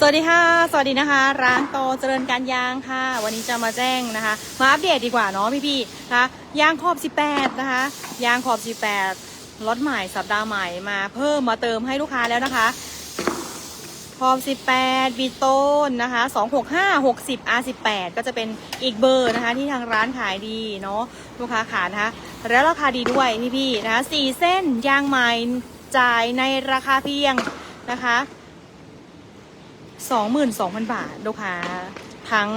สวัสดีค่ะ สวัสดีนะคะ ร้านโตเจริญการยางค่ะ วันนี้จะมาแจ้งนะคะ มาอัปเดตดีกว่าเนาะพี่ๆนะคะยางขอบ 18 นะคะ ยางขอบ 18รถใหม่สัปดาห์ใหม่มาเพิ่มมาเติมให้ลูกค้าแล้วนะคะขอบ 18 บีโต้นนะคะ265 60 R18 ก็จะเป็นอีกเบอร์นะคะ ที่ทางร้านขายดีเนาะลูกค้าขานะคะ แล้วราคาดีด้วยพี่ๆนะคะ4เส้นยางใหม่จ่ายในราคาเพียงนะคะ 22,000 บาทลูกค้าทั้ง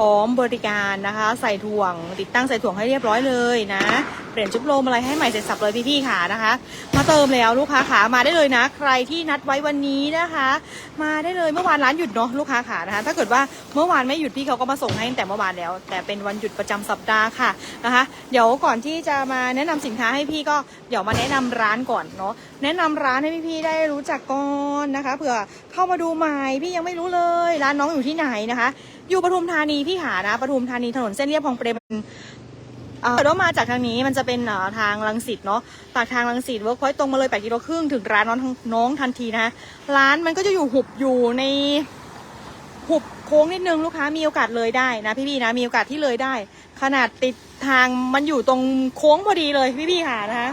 พร้อมบริการนะคะ ใส่ถ่วง ติดตั้งใส่ถ่วงให้เรียบร้อยเลยนะ เปลี่ยนจุ๊บโลมอะไรให้ใหม่เสร็จสับเลยพี่ๆค่ะนะคะ มาเติมแล้วลูกค้าขามาได้เลยนะ ใครที่นัดไว้วันนี้นะคะ มาได้เลยเมื่อวานร้านหยุดเนาะลูกค้าขานะคะ ถ้าเกิดว่าเมื่อวานไม่หยุดพี่เขาก็มาส่งให้แต่เมื่อวานแล้ว แต่เป็นวันหยุดประจำสัปดาห์ค่ะนะคะ เดี๋ยวก่อนที่จะมาแนะนำสินค้าให้พี่ก็เดี๋ยวมาแนะนำร้านก่อนเนาะ แนะนำร้านให้พี่ๆได้รู้จักก่อนนะคะเผื่อเข้ามาดูใหม่พี่ยังไม่รู้เลย ร้านน้องอยู่ที่ไหนนะคะ อยู่ปทุมธานีพี่หานะปทุมธานีถนนเส้นเรียบคลองเปรมเออเกิดว่ามาจากทางนี้มันจะเป็นทางลังสิตเนาะปากทางลังสิตเวิร์กพอยต์ตรงมาเลย8กิโลครึ่งถึงร้านน้องน้องทันทีนะคะร้านมันก็จะอยู่หุบอยู่ในหุบโค้งนิดนึงลูกค้ามีโอกาสเลยได้นะพี่ๆนะมีโอกาสที่เลยได้ ขนาดติดทางมันอยู่ตรงโค้งพอดีเลยพี่ๆค่ะนะคะ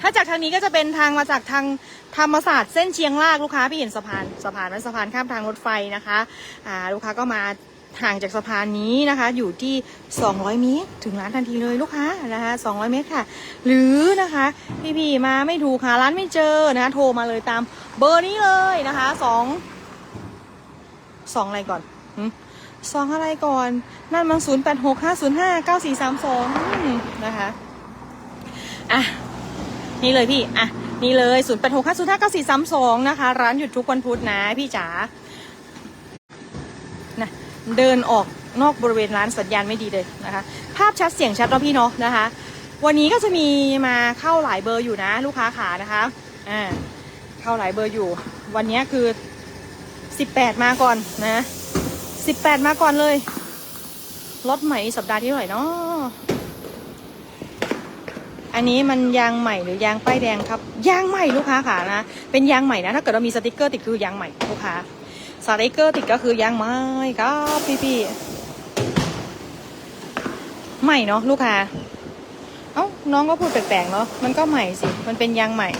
ถ้าจากทางนี้ก็จะเป็นทางมาจากทางธรรมศาสตร์เส้นเชียงรากลูกค้าพี่เห็นสะพานสะพานนั้นสะพานข้ามทางรถไฟนะคะอ่าลูกค้าก็มาห่างจากสะพานนี้นะคะ อยู่ที่ 200 เมตร ถึงร้านทันทีเลยลูกค้านะคะ 200 เมตรค่ะ หรือนะคะ พี่ๆมาไม่ถูกหาร้านไม่เจอนะคะโทรมาเลยตามเบอร์นี้เลยนะคะสองสองอะไรก่อนสองอะไรก่อน นั่นมันศูนย์แปดหกห้าศูนย์ห้าเก้าสี่สามสองนะคะ อะ นี่เลยพี่ อะ นี่เลยศูนย์แปดหกห้าศูนย์ห้าเก้าสี่สามสองนะคะ ร้านหยุดทุกวันพุธนะพี่จ๋านะเดินออกนอกบริเวณร้านสัญญาณไม่ดีเลยนะคะ ภาพชัดเสียงชัดเนาะพี่เนาะนะคะ วันนี้ก็จะมีมาเข้าหลายเบอร์อยู่นะ ลูกค้าขานะคะอ่าเข้าหลายเบอร์อยู่ วันนี้คือสิบแปดมาก่อนนะสิบแปดมาก่อนเลยรถใหม่สัปดาห์ที่เท่าไหร่เนาะ อันนี้มันยางใหม่หรือยางป้ายแดงครับ ยางใหม่ลูกค้าค่ะนะ เป็นยางใหม่นะ ถ้าเกิดเรามีสติกเกอร์ติดคือยางใหม่ลูกค้า สติกเกอร์ติดก็คือยางใหม่ครับพี่พี่ๆใหม่เนาะลูกค้า เอ้าน้องก็พูดแปลกๆเนาะ มันก็ใหม่สิ มันเป็นยางใหม่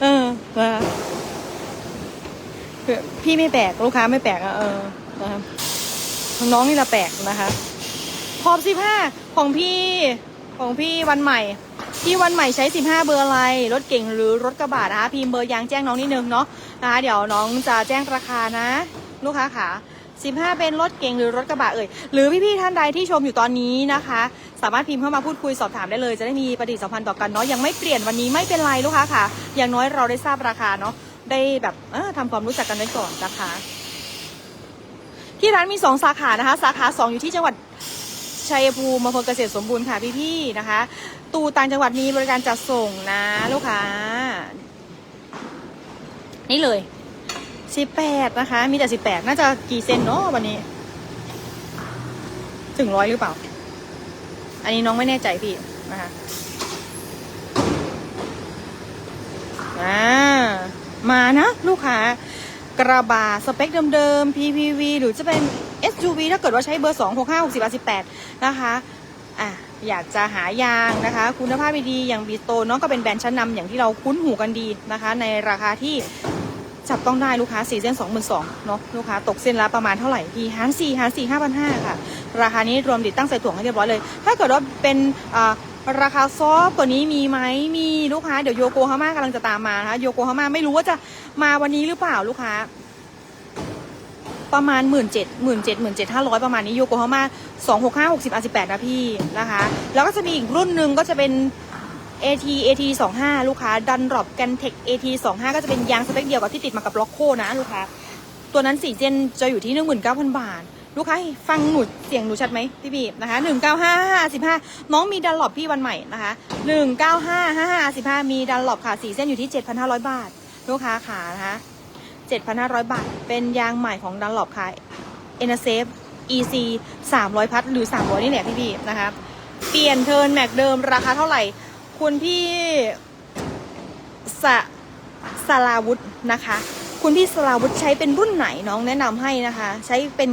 เออนะคะพี่ไม่แปลกลูกค้าไม่แปลกอะเออน้องนี่ละแปลกนะคะ ขอบสิบห้าของพี่ของพี่วันใหม่พี่วันใหม่ใช้สิบห้าเบอร์อะไร รถเก่งหรือรถกระบะนะคะพิมพ์เบอร์ยางแจ้งน้องนิดนึงเนาะนะคะเดี๋ยวน้องจะแจ้งราคานะ ลูกค้าขาสิบห้าเป็นรถเก่งหรือรถกระบะเอ่ยหรือพี่ๆท่านใดที่ชมอยู่ตอนนี้นะคะ สามารถพิมพ์เข้ามาพูดคุยสอบถามได้เลยจะได้มีปฏิสัมพันธ์ต่อกันเนาะยังไม่เปลี่ยนวันนี้ไม่เป็นไรลูกค้าค่ะ อย่างน้อยเราได้ทราบราคาเนาะได้แบบเออทำความรู้จักกันไว้ก่อนนะคะ ที่ร้านมีสองสาขานะคะ สาขาสองอยู่ที่จังหวัด ชัยภูมิอำเภอเกษตรสมบูรณ์ค่ะพี่ๆนะคะ ตูต่างจังหวัดมีบริการจัดส่งนะลูกค้า นี่เลยสิบแปดนะคะ มีแต่สิบแปดน่าจะกี่เซนเนาะวันนี้ ถึงร้อยหรือเปล่า อันนี้น้องไม่แน่ใจพี่นะคะอ่ามานะ ลูกค้ากระบะสเปคเดิมๆ PPV หรือจะเป็น SUV ถ้าเกิดว่าใช้เบอร์ 2 6 5 6 0 18 นะคะอะอยากจะหายางนะคะ คุณภาพดีอย่างบีโตน้องก็เป็นแบรนด์ชั้นนำอย่างที่เราคุ้นหูกันดีนะคะ ในราคาที่จับต้องได้ลูกค้า4เส้น2 2 0 0 0เนาะลูกค้าตกเส้นละประมาณเท่าไหร่พี่หาร4หาร4 5,500ค่ะ ราคานี้รวมติดตั้งใส่ถ่วงให้เรียบร้อยเลย ถ้าเกิดว่าเป็นราคาซอฟต์กว่านี้มีไหมมีลูกค้าเดี๋ยวโยโกฮาม่ากำลังจะตามมานะคะโยโกฮาม่าไม่รู้ว่าจะมาวันนี้หรือเปล่าลูกค้า ประมาณหมื่นเจ็ดหมื่นเจ็ดหมื่นเจ็ดห้าร้อยประมาณนี้โยโกฮาม่าสองหกห้าหกสิบอาสิบแปดนะพี่นะคะ แล้วก็จะมีอีกรุ่นหนึ่งก็จะเป็น AT AT สองห้าลูกค้าดันรอบกันเทค AT สองห้าก็จะเป็นยางสเปคเดียวกับที่ติดมากับล็อกโคนะลูกค้า ตัวนั้นสี่เจนจะอยู่ที่หนึ่งหมื่นเก้าพันบาท ลูกค้าฟังหนูเสียงหนูชัดไหมพี่บีนะคะหนึ่งเก้าห้าห้าสิบห้าน้องมีดันหลบพี่วันใหม่นะคะหนึ่งเก้าห้าห้าห้าสิบห้ามีดันหลบค่ะสี่เส้นอยู่ที่เจ็ดพันห้าร้อยบาท ลูกค้าขานะคะ เจ็ดพันห้าร้อยบาท เป็นยางใหม่ของดันหลบค่ะเอเนเซฟ EC 300 พัทหรือ 300 นี่แหละพี่พี่นะคะเปลี่ยนเทิร์นแม็กเดิมราคาเท่าไหร่ คุณพี่สะสลาวุธนะคะ คุณพี่สลาวุธใช้เป็นรุ่นไหนน้องแนะนำให้นะคะ ใช้เป็น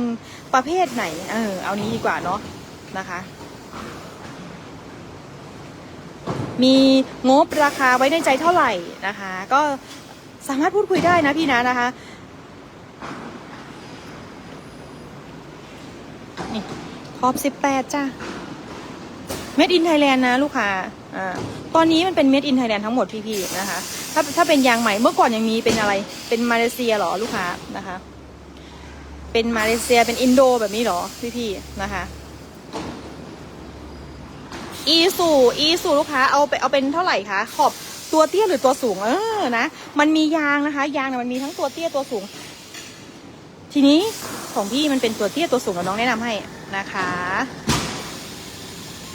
ประเภทไหน เออเอานี้ดีกว่าเนาะนะคะ มีงบราคาไว้ในใจเท่าไหร่นะคะ ก็ สามารถพูดคุยได้นะพี่นะนะคะนี่ขอบสิบแปดจ้า Made in Thailand นะลูกค้าอ่าตอนนี้มันเป็น Made in Thailand ทั้งหมดพี่ๆนะคะ ถ้าถ้าเป็นยางใหม่เมื่อก่อนยังมีเป็นอะไร เป็นมาเลเซียหรอลูกค้านะคะ เป็นมาเลเซียเป็นอินโดแบบนี้หรอพี่ๆนะคะอีสูอีสูลูกค้าเอาไปเอาเป็นเท่าไหร่คะขอบ ตัวเตี้ยหรือตัวสูง เออนะมันมียางนะคะ ยางเนี่ยมันมีทั้งตัวเตี้ยตัวสูง ทีนี้ของพี่มันเป็นตัวเตี้ยตัวสูงกับน้องแนะนำให้นะคะ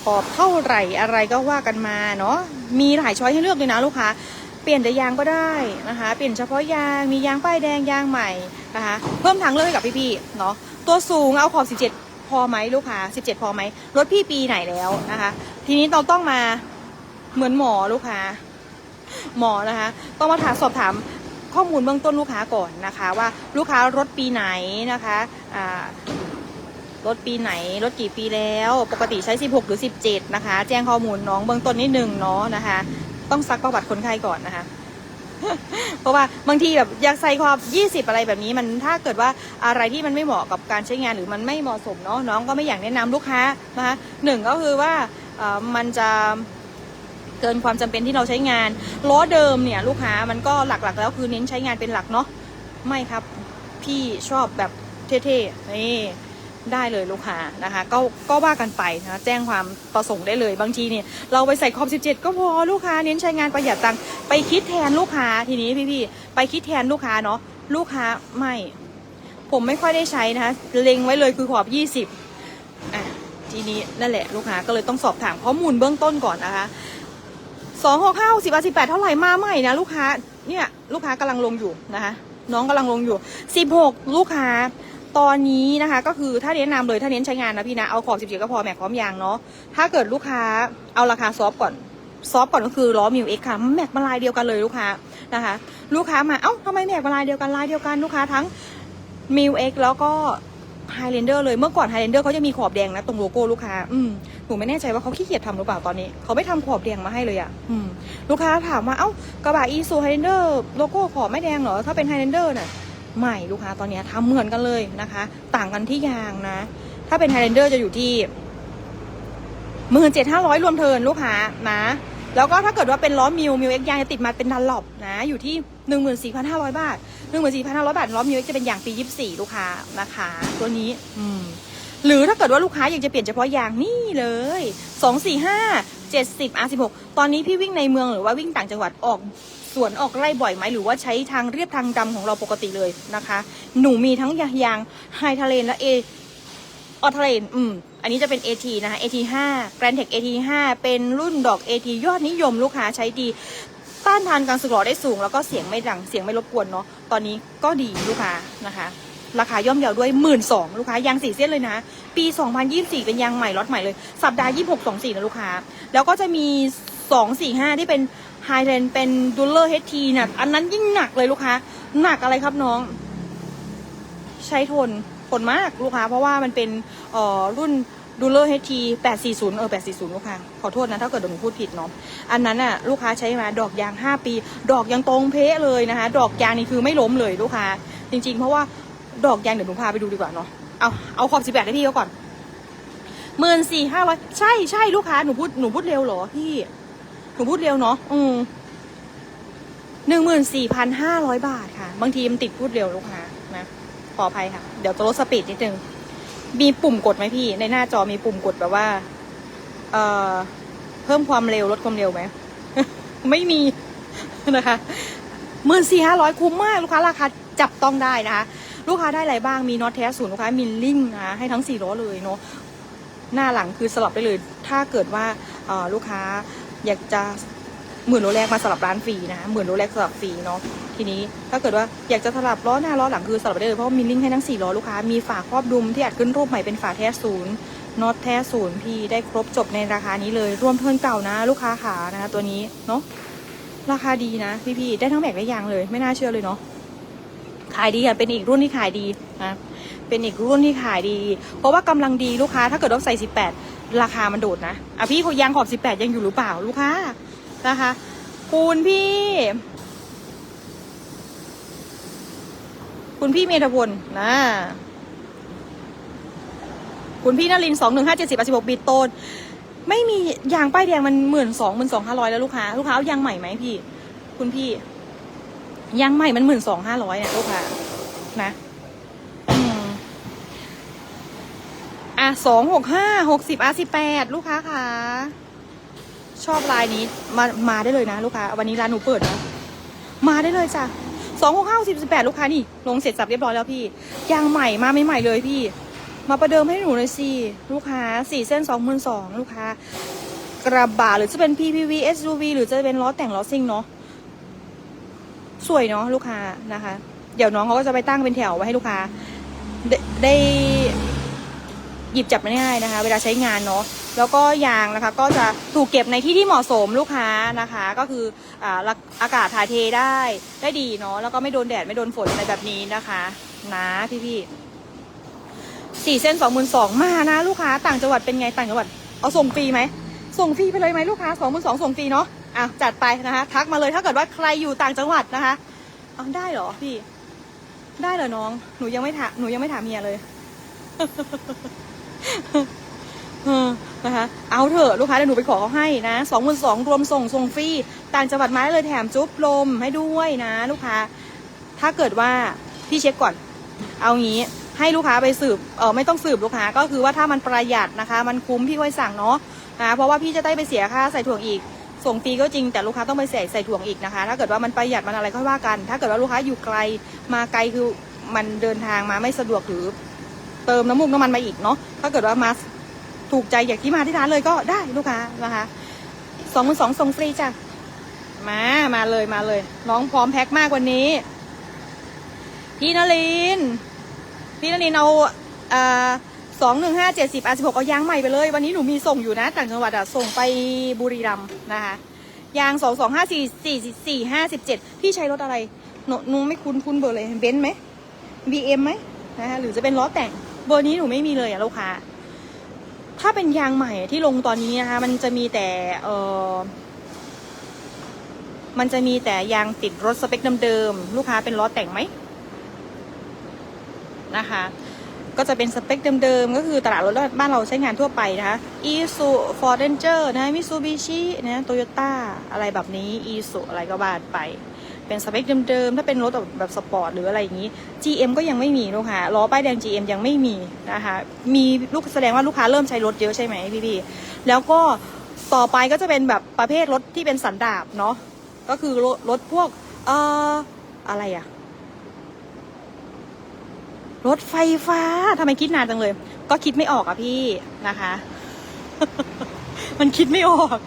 ขอบเท่าไหร่อะไรก็ว่ากันมาเนาะมีหลายช้อยให้เลือกเลยนะลูกค้าเปลี่ยนแต่ยางก็ได้นะคะ เปลี่ยนเฉพาะยางมียางป้ายแดงยางใหม่นะคะ เพิ่มทางเลือกให้กับพี่ๆเนาะตัวสูงเอาขอบ 17 พอไหมลูกค้า17 พอไหมรถพี่ปีไหนแล้วนะคะ ทีนี้เราต้องมาเหมือนหมอลูกค้า หมอนะคะ ต้องมาถามสอบถามข้อมูลเบื้องต้นลูกค้าก่อนนะคะ ว่าลูกค้ารถปีไหนนะคะรถปีไหนรถกี่ปีแล้ว ปกติใช้ 16 หรือ 17 นะคะ แจ้งข้อมูลน้องเบื้องต้นนิดนึงเนาะนะคะ ต้องซักประวัติคนไข้ก่อนนะคะเพราะว่าบางทีแบบอยากใส่ความ 20 อะไรแบบนี้มันถ้าเกิดว่าอะไรที่มันไม่เหมาะกับการใช้งานหรือมันไม่เหมาะสมเนาะน้องก็ไม่อยากแนะนำลูกค้านะคะหนึ่งก็คือว่ามันจะ เกินความจำเป็นที่เราใช้งานล้อเดิมเนี่ยลูกค้ามันก็หลักๆ แล้วคือเน้นใช้งานเป็นหลักเนาะไม่ครับพี่ชอบแบบเท่ๆนี่ได้เลยลูกค้านะคะก็ก็ว่ากันไปนะแจ้งความประสงค์ได้เลยบางทีเนี่ยเราไปใส่คอม 17 ก็พอลูกค้าเน้นใช้งานประหยัดตังค์ไปคิดแทนลูกค้าทีนี้พี่ๆไปคิดแทนลูกค้าเนาะลูกค้าไม่ ผมไม่ค่อยได้ใช้นะคะเล็งไว้เลยคือขอบ 20อะทีนี้นั่นแหละลูกค้าก็เลยต้องสอบถามข้อมูลเบื้องต้นก่อนนะคะ สองหกห้าสิบสิบแปดเท่าไหร่มาใหม่นะลูกค้าเนี่ยลูกค้ากำลังลงอยู่นะคะน้องกำลังลงอยู่สิบหกลูกค้าตอนนี้นะคะก็คือถ้าแนะนนำเลยถ้าเน้นใช้งานนะพี่นะเอาขอบสิบเจ็ดก็พอแม็กพร้อมยางเนาะถ้าเกิดลูกค้าเอาราคาซอฟก่อนซอฟก่อนก็คือล้อมิวเอ็กค่ะแม็กมาลายเดียวกันเลยลูกค้านะคะ ลูกค้ามาเอ้าทำไมแม็กมาลายเดียวกันลายเดียวกันลูกค้าทั้งมิวเอ็กแล้วก็ไฮเลนเดอร์เลยเมื่อก่อนไฮเลนเดอร์เขาจะมีขอบแดงนะตรงโลโก้ลูกค้า อืม นูไม่แน่ใจว่าเขาขี้เกียจทำหรือเปล่าตอนนี้ เขาไม่ทำขอบแดงมาให้เลยอะ่ะอืมลูกค้าถามว่าเอ้ากระบะอีซูไฮเดอร์โลโก้ขอบไม่แดงเหรอถ้าเป็นไฮเดอร์น่ะใหม่ลูกค้าตอนนี้ทำเหมือนกันเลยนะคะ ต่างกันที่ยางนะ ถ้าเป็นไฮเลนเดอร์จะอยู่ที่ หมื่นเจ็ดห้าร้อยรวมเทิร์นลูกค้านะ แล้วก็ถ้าเกิดว่าเป็นล้อมิวมิวเอ็กยางจะติดมาเป็นดันหลบนะอยู่ที่หนึ่งหมื่นสี่พันห้าร้อยบาทหนึ่งหมื่นสี่พันห้าร้อยบาทล้อมิวเอ็กจะเป็นยางปียี่สิบสี่ลูกค้านะคะ ตัวนี้ อืม หรือถ้าเกิดว่าลูกค้าอยากจะเปลี่ยนเฉพาะยางนี่เลยสองสี่ห้าเจ็ดสิบอาร์สิบหกตอนนี้พี่วิ่งในเมืองหรือว่าวิ่งต่างจังหวัดออกสวนออกไร่บ่อยไหมหรือว่าใช้ทางเรียบทางดำของเราปกติเลยนะคะ หนูมีทั้งยางไฮทะเลนและเอออทะเลนอืมอันนี้จะเป็น AT นะคะ AT 5 Grand Tech AT 5 เป็นรุ่นดอก AT ยอดนิยมลูกค้าใช้ดี ต้านทานการสึกหรอได้สูง แล้วก็เสียงไม่ดังเสียงไม่รบกวนเนาะตอนนี้ก็ดีลูกค้านะคะ ราคาย่อมเยาวด้วยหมื่นสองลูกค้ายางสี่เส้นเลยนะ ปี 2024 เป็นยางใหม่ล็อตใหม่เลย สัปดาห์ 26 24 นะลูกค้า แล้วก็จะมี 245 ที่เป็นไฮเทนเป็นดูลเลอร์เฮทีนะอันนั้นยิ่งหนักเลยลูกค้า หนักอะไรครับน้อง ใช้ทนทนมากลูกค้า เพราะว่ามันเป็นเอ่อรุ่นดูลเลอร์เฮที840เออ840ลูกค้า ขอโทษนะ ถ้าเกิดหนูพูดผิดเนาะ อันนั้นน่ะลูกค้าใช้มาดอกยาง5ปี ดอกยังตรงเพะเลยนะคะ ดอกยางนี่คือไม่ล้มเลยลูกค้า จริง ๆ เพราะว่า ดอกยางเดี๋ยวหนูพาไปดูดีกว่าเนาะเอาเอาขอบ18ให้พี่เขาก่อนหมื่นสี่ห้าร้อยใช่ใช่ลูกค้าหนูพูดหนูพูดเร็วเหรอพี่หนูพูดเร็วเนาะอืมหนึ่งหมื่นสี่พันห้าร้อยบาทค่ะ บางทีมันติดพูดเร็วลูกค้านะขออภัยค่ะ เดี๋ยวจะลดสปีดนิดนึงมีปุ่มกดไหมพี่ ในหน้าจอมีปุ่มกดแบบว่า เอ่อ เพิ่มความเร็วลดความเร็วไหม ไม่มีนะคะหมื่นสี่ห้าร้อยคุ้มมาก ลูกค้าราคาจับต้องได้นะคะ ลูกค้าได้อะไรบ้างมีน็อตแท้ศูนย์ลูกค้ามิลลิ่งนะให้ทั้งสี่ล้อเลยเนาะหน้าหลังคือสลับได้เลย ถ้าเกิดว่าลูกค้าอยากจะหมื่นโลแรกมาสลับร้านฟรีนะหมื่นโลแรกสลับฟรีเนาะทีนี้ถ้าเกิดว่าอยากจะสลับล้อหน้าล้อหลังคือสลับได้เลยเพราะมีลิงก์ให้ทั้งสี่ล้อลูกค้ามีฝาครอบดุมที่อัดขึ้นรูปใหม่เป็นฝาแท้ศูนย์น็อตแท้ศูนย์พี่ได้ครบจบในราคานี้เลยรวมเทิร์นเก่านะ ลูกค้าขานะตัวนี้เนาะราคาดีนะพี่พี่ๆได้ทั้งแบกและยางเลยไม่น่าเชื่อเลยเนาะายดีอะเป็นอีกรุ่นที่ขายดีนะเป็นอีกรุ่นที่ขายดี เพราะว่ากำลังดีลูกค้าถ้าเกิดว่าใส่สิบแปดราคามันโดดนะอะพี่ยางขอบสิบแปดยังอยู่หรือเปล่าลูกค้านะคะคุณพี่ คุณพี่เมธพลนะคุณพี่นลินสองหนึ่งห้าเจ็ดสิบแปดสิบหกบีโตนไม่มียางป้ายแดงมันหมื่นสองหมื่นสองห้าร้อยแล้วลูกค้า ลูกค้าเอายางใหม่ไหมพี่ คุณพี่ ยางใหม่มันหมื่นสองห้าร้อยเนี่ยลูกค้านะอะสองหกห้าหกสิบอาสิบแปดลูกค้าค่ะชอบลายนี้มามาได้เลยนะ ลูกค้า วันนี้ร้านหนูเปิดนะมาได้เลยจ้ะสองหกห้าสิบสิบแปดลูกค้านี่ ลงเสร็จสับเรียบร้อยแล้วพี่ยางใหม่มาใหม่ๆเลยพี่ มาประเดิมให้หนูเลยสิลูกค้าสี่เส้นสองหมื่นสองลูกค้า กระบะหรือจะเป็น PPV SUV หรือจะเป็นล้อแต่งล้อซิ่งเนาะ สวยเนาะลูกค้านะคะ เดี๋ยวน้องเขาก็จะไปตั้งเป็นแถวไว้ให้ลูกค้า ได้ได้หยิบจับง่ายๆนะคะ เวลาใช้งานเนาะแล้วก็ยางนะคะก็จะถูกเก็บในที่ที่เหมาะสมลูกค้านะคะ ก็คืออาละอากาศถ่ายเทได้ได้ดีเนาะแล้วก็ไม่โดนแดดไม่โดนฝนอะไรแบบนี้นะคะนะพี่ๆสี่เส้นสองหมื่นสองมานะลูกค้าต่างจังหวัดเป็นไงต่างจังหวัดเอาส่งฟรีไหมส่งฟรีไปเลยไหมลูกค้าสองหมื่นสองส่งฟรีเนาะ อะจัดไปนะคะ ทักมาเลยถ้าเกิดว่าใครอยู่ต่างจังหวัดนะคะเอาได้เหรอพี่ ได้เหรอน้อง หนูยังไม่ถามหนูยังไม่ถามเฮียเลยนะคะ เอาเถอะลูกค้าเดี๋ยวหนูไปขอเขาให้นะสองหมื่นสองรวมส่งส่งฟรีต่างจังหวัดมาได้เลยแถมจุ๊บลมให้ด้วยนะ ลูกค้า ถ้าเกิดว่าพี่เช็คก่อน เอางี้ให้ลูกค้าไปสืบเออไม่ต้องสืบลูกค้าก็คือว่าถ้ามันประหยัดนะคะ มันคุ้มพี่ค่อยสั่งเนาะนะเพราะว่าพี่จะได้ไปเสียค่าใส่ถ่วงอีก ส่งฟรีก็จริงแต่ลูกค้าต้องไปใส่ใส่ถ่วงอีกนะคะ ถ้าเกิดว่ามันประหยัดมันอะไรค่อยว่ากัน ถ้าเกิดว่าลูกค้าอยู่ไกลมาไกลคือมันเดินทางมาไม่สะดวกหรือเติมน้ำมูกน้ำมันมาอีกเนาะถ้าเกิดว่ามาถูกใจอยางที่มาที่ร้านเลยก็ได้ลูกค้านะคะสองมือสองส่งฟรีจ้ะมามาเลยมาเลย น้องพร้อมแพ็คมากกว่านี้ พี่นลินพี่นลินเอาอ่า สองหนึ่งห้าเจ็ดสิบอาสิบหกเอายางใหม่ไปเลย วันนี้หนูมีส่งอยู่นะ ต่างจังหวัดอะส่งไปบุรีรัมย์นะคะยางสองสองห้าสี่สี่สี่ห้าสิบเจ็ดพี่ใช้รถอะไรหนูหนูไม่คุ้นคุ้นเบอร์เลยเบนซ์ไหมบีเอ็มไหมนะคะหรือจะเป็นล้อแต่งเบอร์นี้หนูไม่มีเลยอะลูกค้าถ้าเป็นยางใหม่ที่ลงตอนนี้นะคะมันจะมีแต่เออมันจะมีแต่ยางติดรถสเปคเดิมๆลูกค้าเป็นล้อแต่งไหมนะคะ ก็จะเป็นสเปคเดิมๆ ก็คือตลาดรถบ้านเราใช้งานทั่วไปนะคะ i s u Ford Ranger นะ Mitsubishi นะ Toyota อะไรแบบนี้ i s u อะไรก็บานไป เป็นสเปคเดิมๆ ถ้าเป็นรถแบบแบบสปอร์ตหรืออะไรอย่างนี้ GM ก็ยังไม่มีลูกค้าล้อป้ายแดง GM ยังไม่มีนะคะมีลูกแสดงว่าลูกค้าเริ่มใช้รถเยอะใช่ไหมพี่ๆแล้วก็ต่อไปก็จะเป็นแบบประเภทรถที่เป็นสันดาปเนาะก็คือรถรถพวกเอ่ออะไรอะ รถไฟฟ้าทำไมคิดนานจังเลย ก็คิดไม่ออกอะพี่นะคะ มันคิดไม่ออก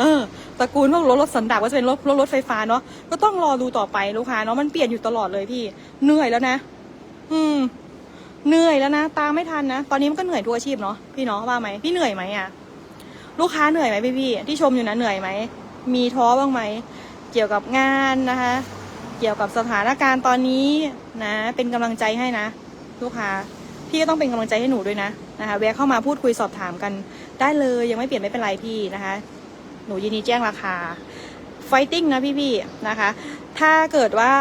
เออตระกูลพวกรถรถสันดาปก็จะเป็นรถรถรถไฟฟ้าเนาะก็ต้องรอดูต่อไปลูกค้าเนาะมันเปลี่ยนอยู่ตลอดเลยพี่เหนื่อยแล้วนะ อืม เหนื่อยแล้วนะตามไม่ทันนะตอนนี้มันก็เหนื่อยทุกอาชีพเนาะพี่เนาะว่าไหมพี่เหนื่อยไหมอะลูกค้าเหนื่อยไหมพี่พี่ที่ชมอยู่นะเหนื่อยไหมมีท้อบ้างไหมเกี่ยวกับงานนะคะ เกี่ยวกับสถานการณ์ตอนนี้นะ เป็นกำลังใจให้นะ ลูกค้า พี่ก็ต้องเป็นกำลังใจให้หนูด้วยนะนะคะแวะเข้ามาพูดคุยสอบถามกัน ได้เลยยังไม่เปลี่ยนไม่เป็นไรพี่นะคะ หนูยินดีแจ้งราคาไฟติ้งนะพี่ๆนะคะ ถ้าเกิดว่า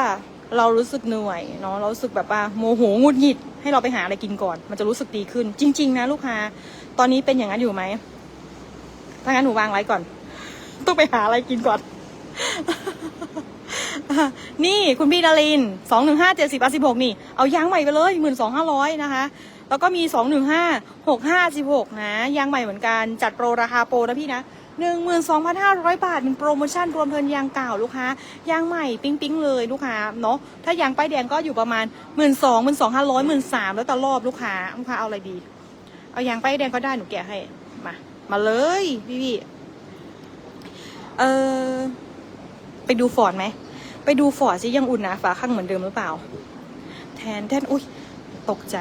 เรารู้สึกเหนื่อยเนาะเรารู้สึกแบบว่าโมโหหงุดหงิด ให้เราไปหาอะไรกินก่อน มันจะรู้สึกดีขึ้น จริง ๆ นะลูกค้า ตอนนี้เป็นอย่างนั้นอยู่ไหมถ้างั้นหนูวางไว้ก่อน ต้องไปหาอะไรกินก่อน นี่คุณพี่ดารินสองหนึ่งห้าเจ็ดสิบสิบหกนี่ เอายางใหม่ไปเลยหมื่นสองห้าร้อยนะคะ แล้วก็มีสองหนึ่งห้าหกห้าสิบหกนะ ยางใหม่เหมือนกัน จัดโปรราคาโปรนะพี่นะหนึ่งหมื่นสองพันห้าร้อยบาทเป็นโปรโมชั่นรวมเทินยางเก่าลูกค้ายางใหม่ปิ๊งปิ๊งเลยลูกค้าเนาะถ้ายางป้ายแดงก็อยู่ประมาณหมื่นสองหมื่นสองห้าร้อยหมื่นสามแล้วแต่รอบลูกค้าลูกค้าเอาอะไรดี เอายางป้ายแดงก็ได้หนูแกะให้มามาเลยพี่พี่เออไปดูฟอร์ดไหม ไปดูฟอร์ดซิยังอุ่นนะฝาข้างเหมือนเดิมหรือเปล่า แทนแทนอุ้ยตกใจ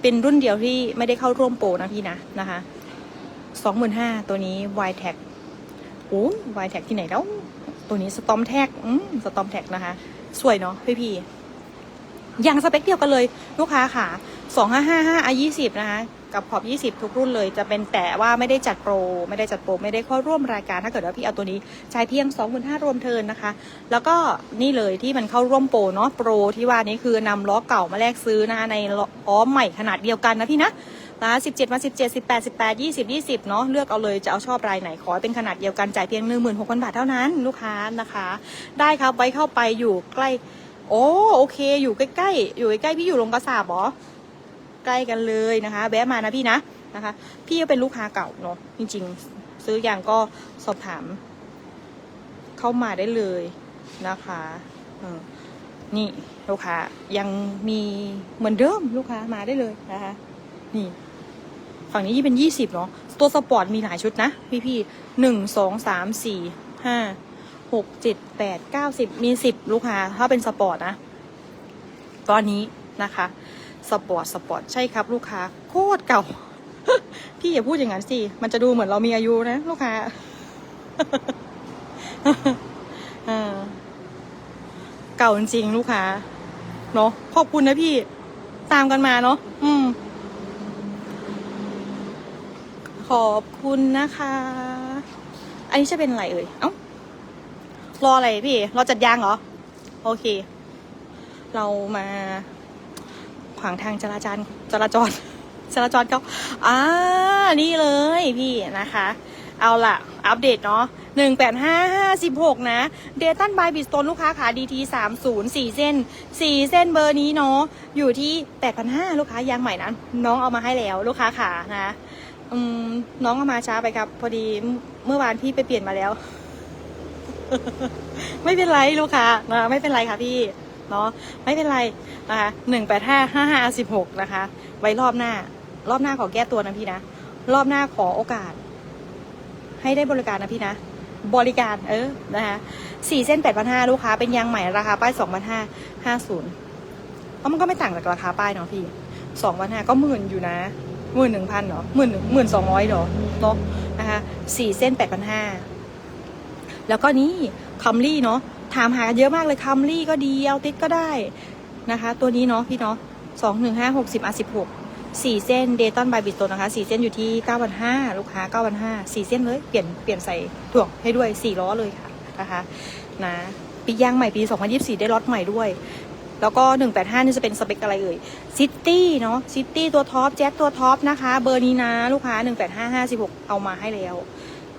เป็นรุ่นเดียวที่ไม่ได้เข้าร่วมโปรนะพี่นะนะคะสองหมื่นห้าตัวนี้ y t a g โอ้ยวายแท็กที่ไหนแล้ว ตัวนี้สตอมแท็กอืมสตอมแท็กนะคะ สวยเนาะพี่พี่ๆอย่างสเปคเดียวกันเลย ลูกค้าค่ะสองห้าห้าห้าไอยี่สิบนะคะ กับขอบ 20 ทุกรุ่นเลย จะเป็นแต่ว่าไม่ได้จัดโปร ไม่ได้จัดโปร ไม่ได้เข้าร่วมรายการ ถ้าเกิดว่าพี่เอาตัวนี้ใช้เพียง 25,000รวมเทินนะคะ แล้วก็นี่เลยที่มันเข้าร่วมโปรเนาะ โปรที่ว่านี้คือนำล้อเก่ามาแลกซื้อนะคะในล้อใหม่ขนาดเดียวกันนะพี่นะนะ17 มา 17 18 18 20 20 เนาะเลือกเอาเลยจะเอาชอบรายไหนขอเป็นขนาดเดียวกันจ่ายเพียง 16,000 บาทเท่านั้นลูกค้านะคะ ได้ครับไว้เข้าไปอยู่ใกล้ โอ้โอเค อยู่ใกล้ๆอยู่ใกล้ๆพี่อยู่ลงกระสาบเหรอ ใกล้กันเลยนะคะแวะมานะพี่นะนะคะ พี่ก็เป็นลูกค้าเก่าเนาะจริง ๆ ซื้ออย่างก็สอบถาม เข้ามาได้เลยนะคะนี่ลูกค้ายังมีเหมือนเดิมลูกค้ามาได้เลยนะคะ นี่ ฝั่งนี้ยี่เป็นยี่สิบเนาะตัวสปอร์ตมีหลายชุดนะ พี่พี่หนึ่งสองสามสี่ห้าหกเจ็ดแปดเก้าสิบมีสิบลูกค้า ถ้าเป็นสปอร์ตนะ ตอนนี้นะคะ สปอร์ตสปอร์ตใช่ครับ ลูกค้า โคตรเก่า พี่อย่าพูดอย่างนั้นสิ มันจะดูเหมือนเรามีอายุนะ ลูกค้าเก่าจริงลูกค้า เนาะขอบคุณนะพี่ ตามกันมาเนาะอืม ขอบคุณนะคะ อันนี้จะเป็นอะไรเอ่ย เอ้ารออะไรพี่ รอจัดยางเหรอ โอเค เรามา ขวางทางจราจรจราจรจราจรก็อ่านี่เลยพี่นะคะ เอาล่ะ อัปเดตเนาะหนึ่งแปดห้าห้าสิบหกนะ เดตันบายบิสโตนลูกค้าขาดีทีสามศูนย์สี่เส้นสี่เส้นเบอร์นี้เนาะอยู่ที่แปดพันห้าลูกค้ายางใหม่นั้นน้องเอามาให้แล้วลูกค้าขานะอืมน้องเอามาช้าไปครับ พอดีเมื่อวานพี่ไปเปลี่ยนมาแล้ว ไม่เป็นไรลูกค้านะไม่เป็นไรค่ะพี่ เนาะไม่เป็นไรนะคะหนึ่งแปดห้าห้าห้าสิบหกนะคะ ไว้รอบหน้า รอบหน้าขอแก้ตัวนะพี่นะ รอบหน้าขอโอกาส ให้ได้บริการนะพี่นะ บริการเออนะคะสี่เส้นแปดพันห้าลูกค้าเป็นยางใหม่ราคาป้ายสองพันห้าห้าศูนย์เพราะมันก็ไม่ต่างจากราคาป้ายเนาะพี่สองพันห้าก็หมื่นอยู่นะหมื่นหนึ่งพันเนาะหมื่นหมื่นสองร้อยเนาะเนาะนะคะสี่เส้นแปดพันห้าแล้วก็นี่คัมรี่เนาะ ถามหาเยอะมากเลยคัมรี่ก็ดีเอาติดก็ได้นะคะ ตัวนี้เนาะพี่เนาะสองหนึ่งห้าหกสิบอะสิบหกสี่เส้นเดตันบายบิสโตนะคะสี่เส้นอยู่ที่เก้าพันห้าลูกค้าเก้าพันห้าสี่เส้นเลยเปลี่ยนเปลี่ยนใส่ถ่วงให้ด้วยสี่ล้อเลยค่ะนะคะนะปียางใหม่ปี 2024 ได้ล็อตใหม่ด้วย แล้วก็ 185 นี่จะเป็นสเปคอะไรเอ่ยซิตี้เนาะซิตี้ตัวท็อปแจ็คตัวท็อปนะคะ เบอร์นี้นะ ลูกค้า 185 56 เอามาให้แล้ว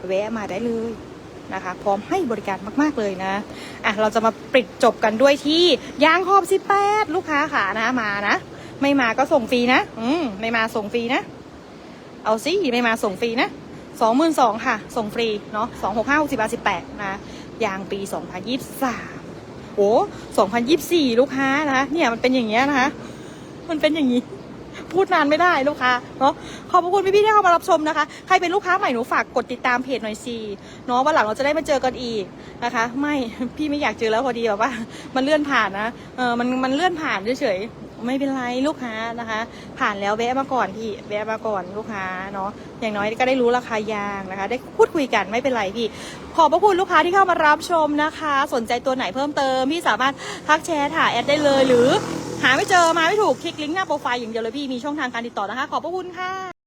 แวะมาได้เลย นะคะ พร้อมให้บริการมากๆเลยนะอะเราจะมาปิดจบกันด้วยที่ยางขอบ18ลูกค้าขานะมานะ ไม่มาก็ส่งฟรีนะ อืมไม่มาส่งฟรีนะ เอาสิไม่มาส่งฟรีนะสองหมื่นสองค่ะ ส่งฟรีเนาะสองหกห้าหกสิบาทสิบแปดนะยางปีสองพันยี่สิบสามโอ้สองพันยี่สิบสี่ลูกค้านะเนี่ยมันเป็นอย่างเงี้ยนะคะ มันเป็นอย่างนี้ พูดนานไม่ได้ลูกค้าเนาะขอบพระคุณพี่ๆที่เข้ามารับชมนะคะ ใครเป็นลูกค้าใหม่หนูฝากกดติดตามเพจหน่อยสิเนาะวันหลังเราจะได้มาเจอกันอีกนะคะ ไม่พี่ไม่อยากเจอแล้วพอดีแบบว่า มันเลื่อนผ่านนะเออมันมันเลื่อนผ่านเฉยๆไม่เป็นไรลูกค้านะคะ ผ่านแล้วแวะมาก่อนพี่แวะมาก่อนลูกค้าเนาะอย่างน้อยก็ได้รู้ราคายางนะคะ ได้พูดคุยกันไม่เป็นไรพี่ ขอบพระคุณลูกค้าที่เข้ามารับชมนะคะ สนใจตัวไหนเพิ่มเติมพี่สามารถทักแชทหาแอดได้เลยหรือ หาไม่เจอมาไม่ถูกคลิกลิงก์หน้าโปรไฟล์อย่างเดียวเลยพี่มีช่องทางการติดต่อนะคะ ขอบพระคุณค่ะ